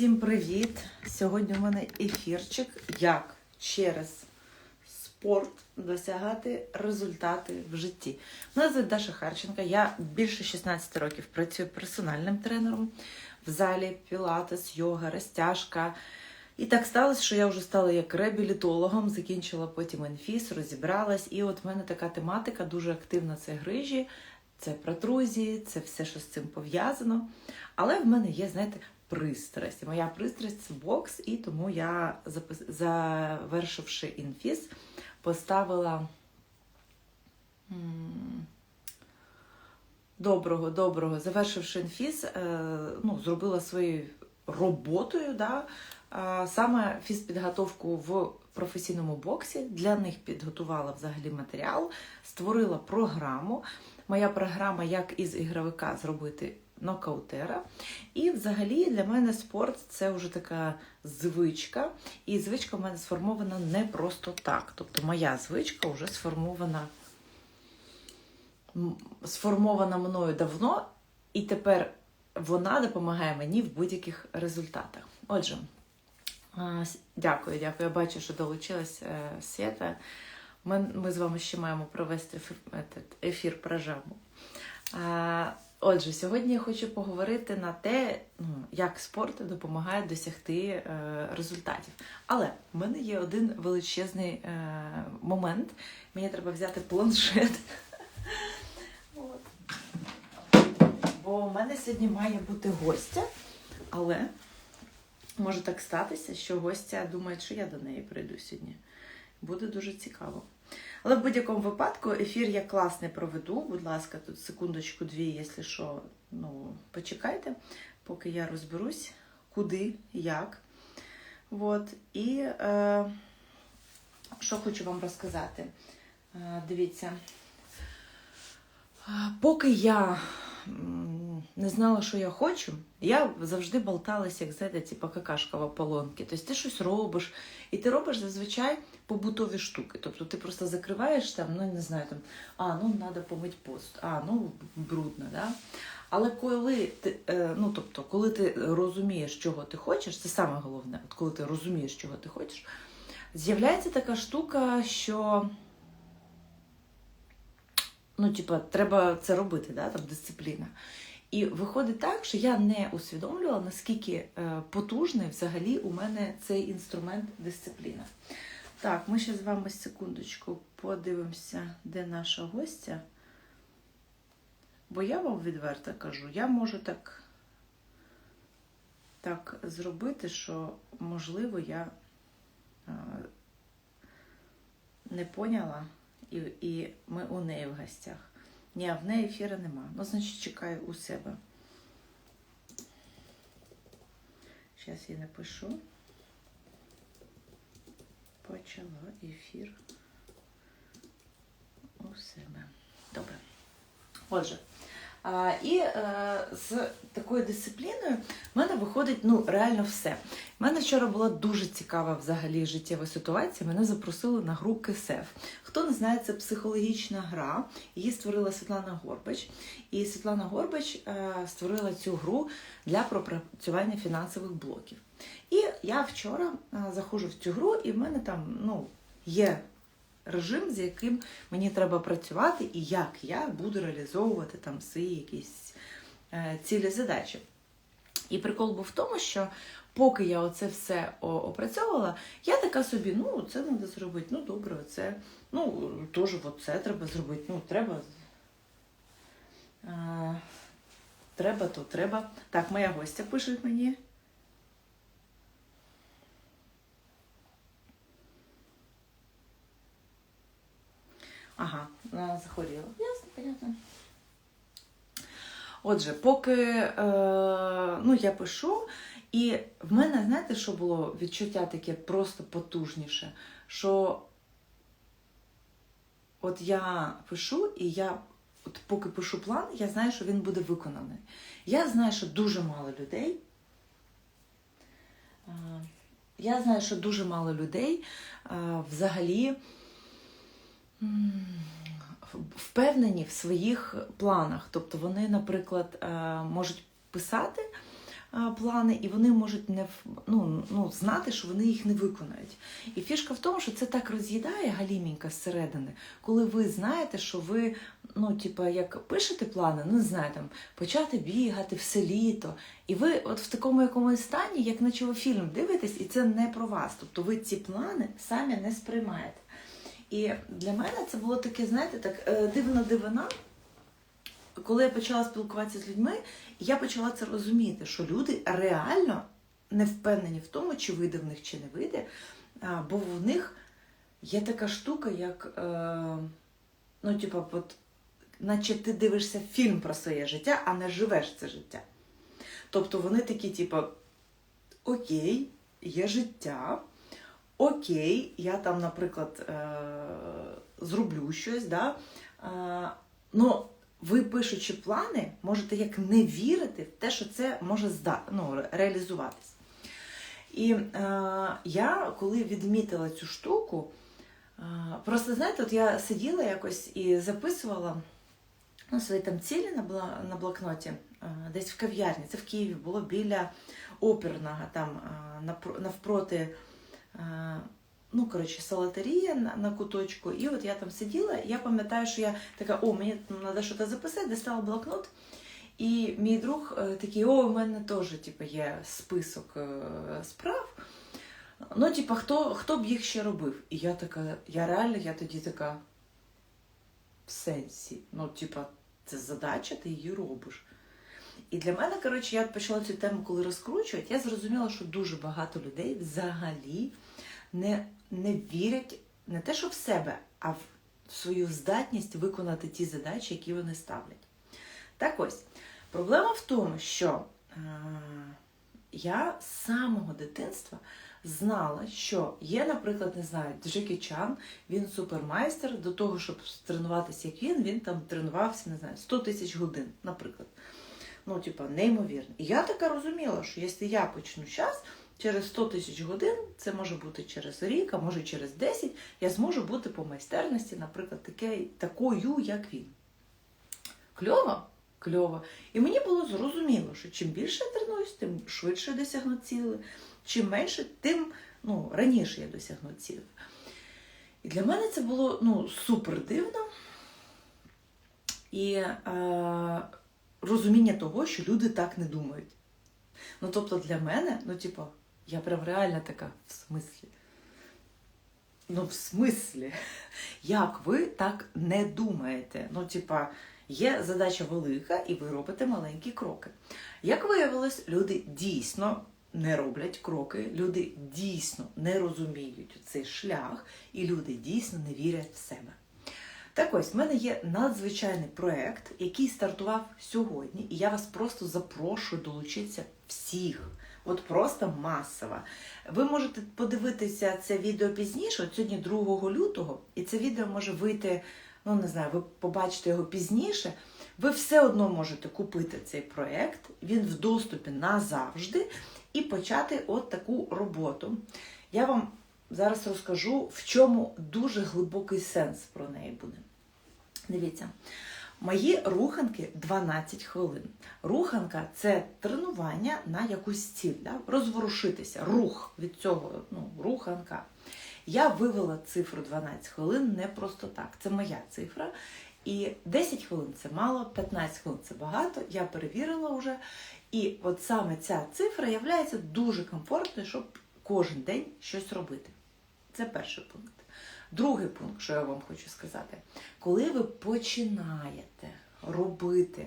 Всім привіт! Сьогодні у мене ефірчик, як через спорт досягати результати в житті. Мене звуть Даша Харченка. Я більше 16 років працюю персональним тренером в залі пілатес, йога, розтяжка. І так сталося, що я вже стала як реабілітологом, закінчила потім інфіс, розібралась. І от в мене така тематика дуже активна це грижі, це протрузії, це все, що з цим пов'язано. Але в мене є, знаєте, пристрасть. Моя пристрасть це бокс, і тому я, завершивши інфіс, поставила доброго, доброго, завершивши інфіс, е, ну, зробила своєю роботою, да, саме фізпідготовку в професійному боксі. Для них підготувала взагалі матеріал, створила програму. Моя програма, як із ігровика зробити нокаутера. І взагалі для мене спорт це вже така звичка. І звичка в мене сформована не просто так. Тобто моя звичка вже сформована, сформована мною давно, і тепер вона допомагає мені в будь-яких результатах. Отже, дякую, дякую. Я бачу, що долучилась е, Свята. Ми, ми з вами ще маємо провести ефір, про жабу. Отже, сьогодні я хочу поговорити на те, ну, як спорт допомагає досягти е, результатів. Але в мене є один величезний е, момент. Мені треба взяти планшет. Бо у мене сьогодні має бути гостя, але може так статися, що гостя думає, що я до неї прийду сьогодні. Буде дуже цікаво. Але в будь-якому випадку ефір я класний проведу. Будь ласка, тут секундочку-дві, якщо що, ну, почекайте, поки я розберусь, куди, як. От. І е, що хочу вам розказати. Е, дивіться, Е, поки я не знала, що я хочу, я завжди болталася, як знаєте, какашка в ополонки. Тобто ти щось робиш, і ти робиш зазвичай побутові штуки. Тобто ти просто закриваєш там, ну не знаю, там, а, ну треба помити пост, а, ну брудно, да? Але коли ти, е, ну, тобто, коли ти розумієш, чого ти хочеш, це саме головне, от коли ти розумієш, чого ти хочеш, з'являється така штука, що ну, типа, треба це робити, да, там дисципліна. І виходить так, що я не усвідомлювала, наскільки е, потужний взагалі у мене цей інструмент дисципліна. Так, ми ще з вами секундочку подивимося, де наша гостя. Бо я вам відверто кажу, я можу так, так зробити, що, можливо, я е, не поняла, і, і ми у неї в гостях. Ні, в неї ефіру нема. Ну, значить, чекаю у себе. Зараз я напишу. Почала ефір у себе. Добре. Отже. І е, з такою дисципліною в мене виходить ну, реально все. У мене вчора була дуже цікава взагалі життєва ситуація. Мене запросили на гру КСФ. Хто не знає, це психологічна гра. Її створила Світлана Горбач. І Світлана Горбач е, створила цю гру для пропрацювання фінансових блоків. І я вчора е, заходжу в цю гру, і в мене там ну, є режим, з яким мені треба працювати, і як я буду реалізовувати там свої якісь е, цілі задачі. І прикол був в тому, що поки я оце все опрацьовувала, я така собі, ну, це треба зробити, ну добре, це, ну, теж це треба зробити, ну, треба. Е, треба, то треба. Так, моя гостя пише мені. Ага, захворіла. Ясно, понятно. Отже, поки е, ну, я пишу, і в мене, знаєте, що було відчуття таке просто потужніше, що от я пишу, і я, от поки пишу план, я знаю, що він буде виконаний. Я знаю, що дуже мало людей. е, Я знаю, що дуже мало людей е, взагалі впевнені в своїх планах. Тобто вони, наприклад, е, можуть писати, плани, і вони можуть не ну, ну, знати, що вони їх не виконають. І фішка в тому, що це так роз'їдає галімінька зсередини, коли ви знаєте, що ви, ну, типа, як пишете плани, ну, не знаю, там, почати бігати все літо, і ви от в такому якомусь стані, як наче ви фільм дивитесь, і це не про вас. Тобто ви ці плани самі не сприймаєте. І для мене це було таке, знаєте, так е, дивна дивина. Коли я почала спілкуватися з людьми, я почала це розуміти, що люди реально не впевнені в тому, чи вийде в них, чи не вийде, бо в них є така штука, як, е, ну, типа, от, наче ти дивишся фільм про своє життя, а не живеш це життя. Тобто вони такі, типа, окей, є життя, окей, я там, наприклад, е, зроблю щось, да? е, ну, ви пишучи плани, можете як не вірити в те, що це може зда... ну, ре- реалізуватись. І е, я, коли відмітила цю штуку, е, просто знаєте, от я сиділа якось і записувала ну, свої там цілі на, бла... на блокноті, е, десь в кав'ярні, це в Києві було біля оперного, там е, навпроти. Е, Ну, коротше, салатерія на, на куточку. І от я там сиділа, я пам'ятаю, що я така, о, мені треба щось записати, дістала блокнот. І мій друг е, такий, о, у мене теж типу, є список е, справ. Ну, типу, хто, хто б їх ще робив? І я така, я реально, я тоді така в сенсі. Ну, типа, це задача, ти її робиш. І для мене, коротше, я почала цю тему, коли розкручувати, я зрозуміла, що дуже багато людей взагалі не, не вірять не те, що в себе, а в свою здатність виконати ті задачі, які вони ставлять. Так ось, проблема в тому, що е, я з самого дитинства знала, що є, наприклад, не знаю, Джекі Чан, він супермайстер, до того, щоб тренуватися як він, він там тренувався, не знаю, 100 тисяч годин, наприклад. Ну, типа, неймовірно. І я така розуміла, що якщо я почну зараз, через 100 тисяч годин, це може бути через рік, а може через 10, я зможу бути по майстерності, наприклад, таке, такою, як він. Кльово? Кльово. І мені було зрозуміло, що чим більше я тренуюсь, тим швидше досягну цілі. Чим менше, тим ну, раніше я досягну цілі. І для мене це було ну, супер дивно. І е, розуміння того, що люди так не думають. Ну, тобто для мене, ну, типу, я прям реально така в смислі. Ну, в смислі, як ви так не думаєте? Ну, типа, є задача велика, і ви робите маленькі кроки. Як виявилось, люди дійсно не роблять кроки, люди дійсно не розуміють цей шлях, і люди дійсно не вірять в себе. Так ось, в мене є надзвичайний проект, який стартував сьогодні, і я вас просто запрошую долучитися всіх. От просто масово. Ви можете подивитися це відео пізніше, от сьогодні 2 лютого, і це відео може вийти, ну не знаю, ви побачите його пізніше. Ви все одно можете купити цей проект, він в доступі назавжди, і почати от таку роботу. Я вам зараз розкажу, в чому дуже глибокий сенс про неї буде. Дивіться, мої руханки 12 хвилин. Руханка це тренування на якусь ціль, да? розворушитися, рух від цього, ну, руханка. Я вивела цифру 12 хвилин не просто так. Це моя цифра. І 10 хвилин це мало, 15 хвилин це багато. Я перевірила вже. І от саме ця цифра є дуже комфортною, щоб кожен день щось робити. Це перший пункт. Другий пункт, що я вам хочу сказати, коли ви починаєте робити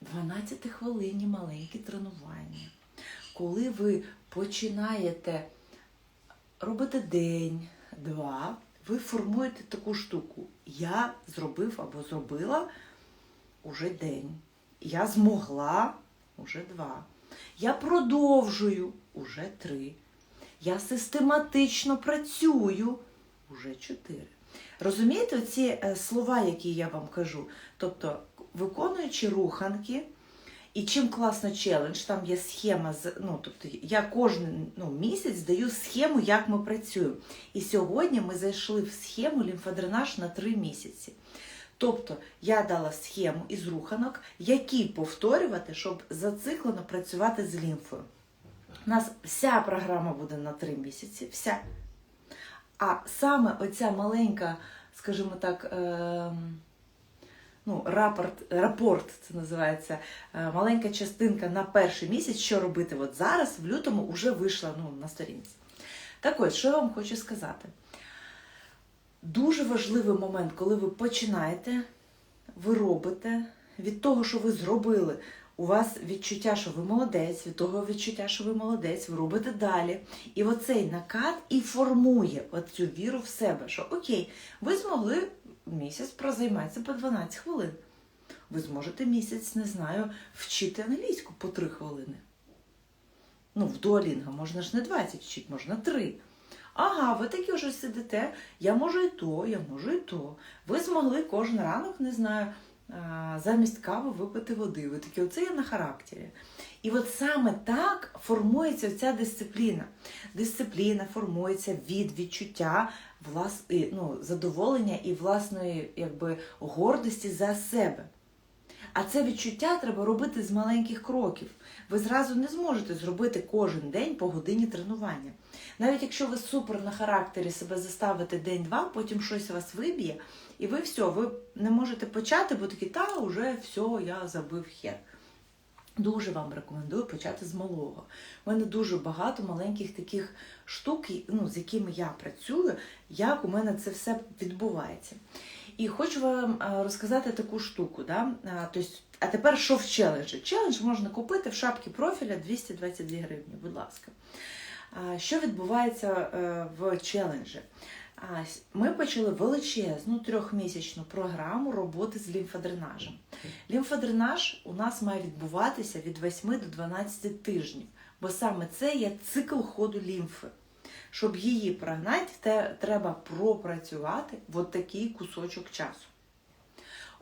12 хвилинні маленькі тренування, коли ви починаєте робити день, два, ви формуєте таку штуку. Я зробив або зробила уже день. Я змогла уже два. Я продовжую уже три. Я систематично працюю уже чотири. Розумієте, ці слова, які я вам кажу? Тобто, виконуючи руханки, і чим класно челендж, там є схема, ну, тобто я кожен ну, місяць даю схему, як ми працюємо. І сьогодні ми зайшли в схему лімфодренаж на три місяці. Тобто я дала схему із руханок, які повторювати, щоб зациклено працювати з лімфою. У нас вся програма буде на 3 місяці, вся. А саме оця маленька, скажімо так, е, ну, рапорт, рапорт це називається, е, маленька частинка на перший місяць, що робити от зараз, в лютому, вже вийшла ну, на сторінці. Так ось, що я вам хочу сказати? Дуже важливий момент, коли ви починаєте, ви робите від того, що ви зробили. У вас відчуття, що ви молодець, від того відчуття, що ви молодець, ви робите далі. І оцей накат і формує цю віру в себе, що окей, ви змогли місяць прозайматися по 12 хвилин. Ви зможете місяць, не знаю, вчити англійську по 3 хвилини. Ну, в дуалінга можна ж не 20 вчити, можна 3. Ага, ви такі вже сидите, я можу і то, я можу і то. Ви змогли кожен ранок, не знаю, замість кави випити води. Ви такі, оце я на характері. І от саме так формується ця дисципліна. Дисципліна формується від відчуття влас... ну, задоволення і власної якби, гордості за себе. А це відчуття треба робити з маленьких кроків. Ви зразу не зможете зробити кожен день по годині тренування. Навіть якщо ви супер на характері себе заставите день-два, потім щось вас виб'є, і ви все, ви не можете почати, бо такі, та вже все, я забив хер. Дуже вам рекомендую почати з малого. У мене дуже багато маленьких таких штук, ну, з якими я працюю, як у мене це все відбувається. І хочу вам розказати таку штуку. Да? Тобто, а тепер що в челенджі? Челендж можна купити в шапці профіля 222 гривні, будь ласка. Що відбувається е, в челенджі? Ми почали величезну трьохмісячну програму роботи з лімфодренажем. Лімфодренаж у нас має відбуватися від 8 до 12 тижнів, бо саме це є цикл ходу лімфи. Щоб її прогнати, треба пропрацювати в от такий кусочок часу.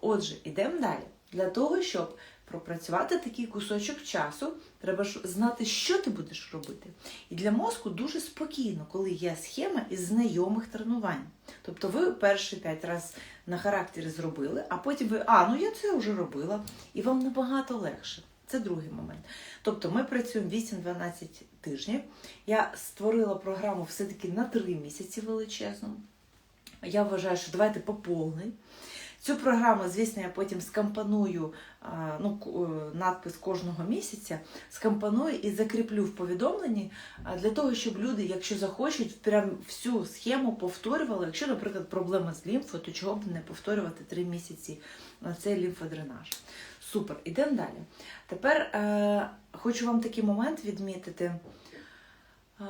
Отже, йдемо далі. Для того, щоб пропрацювати такий кусочок часу, треба знати, що ти будеш робити. І для мозку дуже спокійно, коли є схема із знайомих тренувань. Тобто ви перші п'ять разів на характері зробили, а потім ви, а, ну я це вже робила, і вам набагато легше. Це другий момент. Тобто ми працюємо 8-12 тижнів. Я створила програму все-таки на 3 місяці величезну. Я вважаю, що давайте по повний. Цю програму, звісно, я потім скомпоную ну, е, надпис кожного місяця, скомпоную і закріплю в повідомленні для того, щоб люди, якщо захочуть, прям всю схему повторювали. Якщо, наприклад, проблема з лімфою, то чого б не повторювати три місяці на цей лімфодренаж. Супер, ідемо далі. Тепер е, хочу вам такий момент відмітити. Е,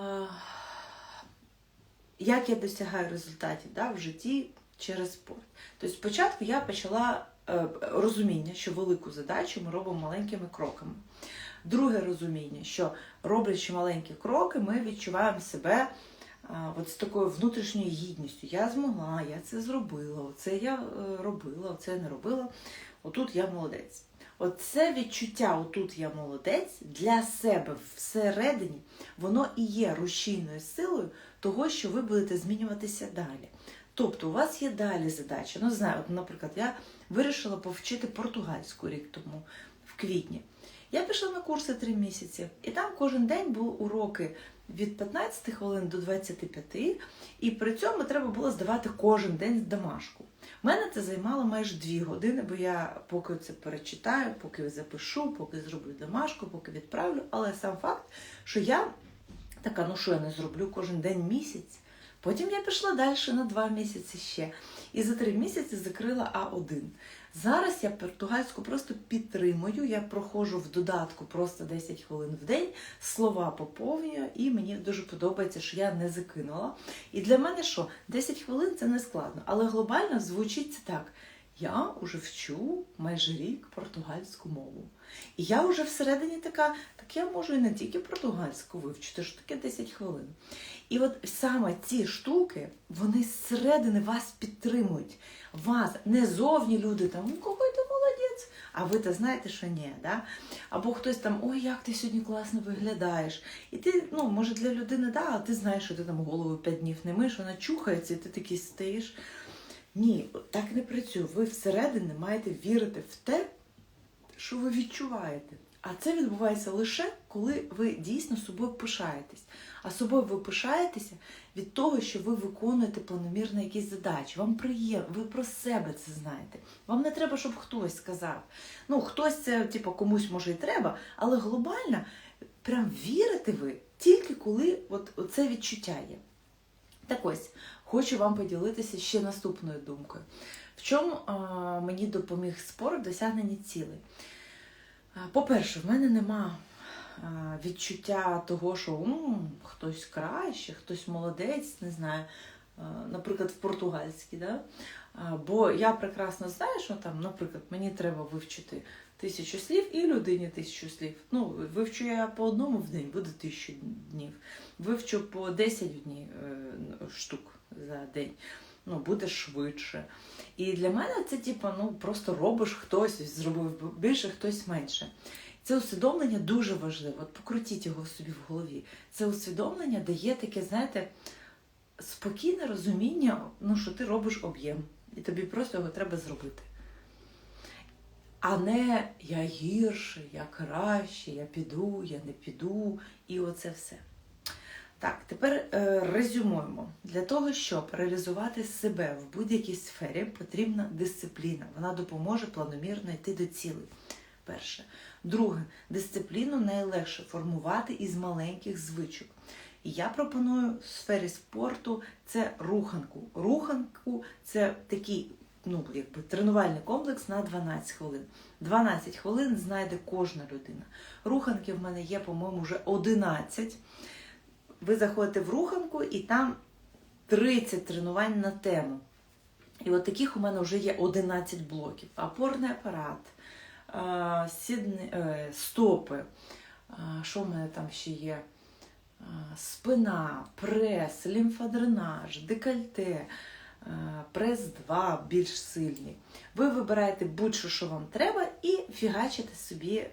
як я досягаю результатів да, в житті через спорт. Тобто, спочатку я почала е, розуміння, що велику задачу ми робимо маленькими кроками. Друге розуміння, що роблячи маленькі кроки, ми відчуваємо себе от з такою внутрішньою гідністю. Я змогла, я це зробила, оце я е, робила, оце я не робила. Отут я молодець. Оце відчуття, отут я молодець, для себе всередині, воно і є рушійною силою того, що ви будете змінюватися далі. Тобто у вас є далі задача. Ну, знаю, от, наприклад, я вирішила повчити португальську рік тому в квітні. Я пішла на курси три місяці, і там кожен день були уроки від 15 хвилин до 25, і при цьому треба було здавати кожен день домашку. У мене це займало майже дві години, бо я поки це перечитаю, поки запишу, поки зроблю домашку, поки відправлю. Але сам факт, що я така, ну що я не зроблю кожен день місяць. Потім я пішла далі на два місяці ще. І за три місяці закрила А1. Зараз я португальську просто підтримую. Я проходжу в додатку просто 10 хвилин в день, слова поповнюю, і мені дуже подобається, що я не закинула. І для мене що? 10 хвилин це не складно, але глобально звучить це так. Я вже вчу майже рік португальську мову. І я вже всередині така, так я можу і не тільки португальську вивчити, що таке 10 хвилин. І от саме ці штуки, вони зсередини вас підтримують. Вас не зовні люди там, ну какой ти молодець, а ви то знаєте, що ні. Да? Або хтось там, ой, як ти сьогодні класно виглядаєш. І ти, ну, може, для людини, да, а ти знаєш, що ти там голову 5 днів не миш, вона чухається, і ти такий стоїш. Ні, так не працює. Ви всередині маєте вірити в те, що ви відчуваєте. А це відбувається лише коли ви дійсно собою пишаєтесь. А собою ви пишаєтеся від того, що ви виконуєте планомірно якісь задачі. Вам приємно, ви про себе це знаєте. Вам не треба, щоб хтось сказав. Ну, хтось це, типу, комусь може і треба, але глобально прям вірите ви тільки коли от, це відчуття є. Так ось, хочу вам поділитися ще наступною думкою. В чому а, мені допоміг спорт в досягненні цілей? По-перше, в мене нема відчуття того, що м, хтось краще, хтось молодець, не знаю, наприклад, в португальській. Да? Бо я прекрасно знаю, що там, наприклад, мені треба вивчити тисячу слів і людині тисячу слів. Ну, вивчу я по одному в день, буде тисячу днів. Вивчу по 10 днів е, штук за день. Ну, буде швидше. І для мене це, типу, ну, просто робиш хтось, зробив більше, хтось менше. Це усвідомлення дуже важливо. От покрутіть його собі в голові. Це усвідомлення дає таке, знаєте, спокійне розуміння, ну, що ти робиш об'єм, і тобі просто його треба зробити. А не я гірше, я краще, я піду, я не піду, і оце все. Так, тепер е, резюмуємо. Для того, щоб реалізувати себе в будь-якій сфері, потрібна дисципліна. Вона допоможе планомірно йти до цілей. Перше. Друге, дисципліну найлегше формувати із маленьких звичок. І я пропоную в сфері спорту це руханку. Руханку це такий ну, якби, тренувальний комплекс на 12 хвилин. 12 хвилин знайде кожна людина. Руханки в мене є, по-моєму, вже 11 ви заходите в руханку і там 30 тренувань на тему. І от таких у мене вже є 11 блоків. Опорний апарат, е, стопи. Що в мене там ще є? Спина, прес, лімфодренаж, декольте, а, прес 2 більш сильний. Ви вибираєте будь-що, що вам треба, і фігачите собі е,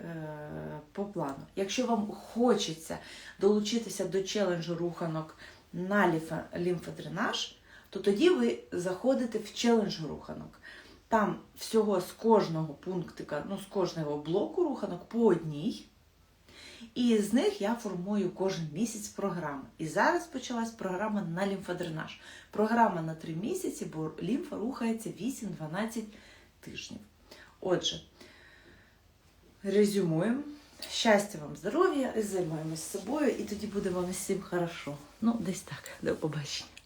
по плану. Якщо вам хочеться долучитися до челенджу руханок на лімфодренаж, то тоді ви заходите в челендж руханок. Там всього з кожного пунктика, ну з кожного блоку руханок по одній. І з них я формую кожен місяць програму. І зараз почалась програма на лімфодренаж. Програма на 3 місяці, бо лімфа рухається 8-12 тижнів. Отже, резюмуємо. Щастя вам, здоров'я, займаємось собою, і тоді буде вам всім хорошо. Ну, десь так. До побачення.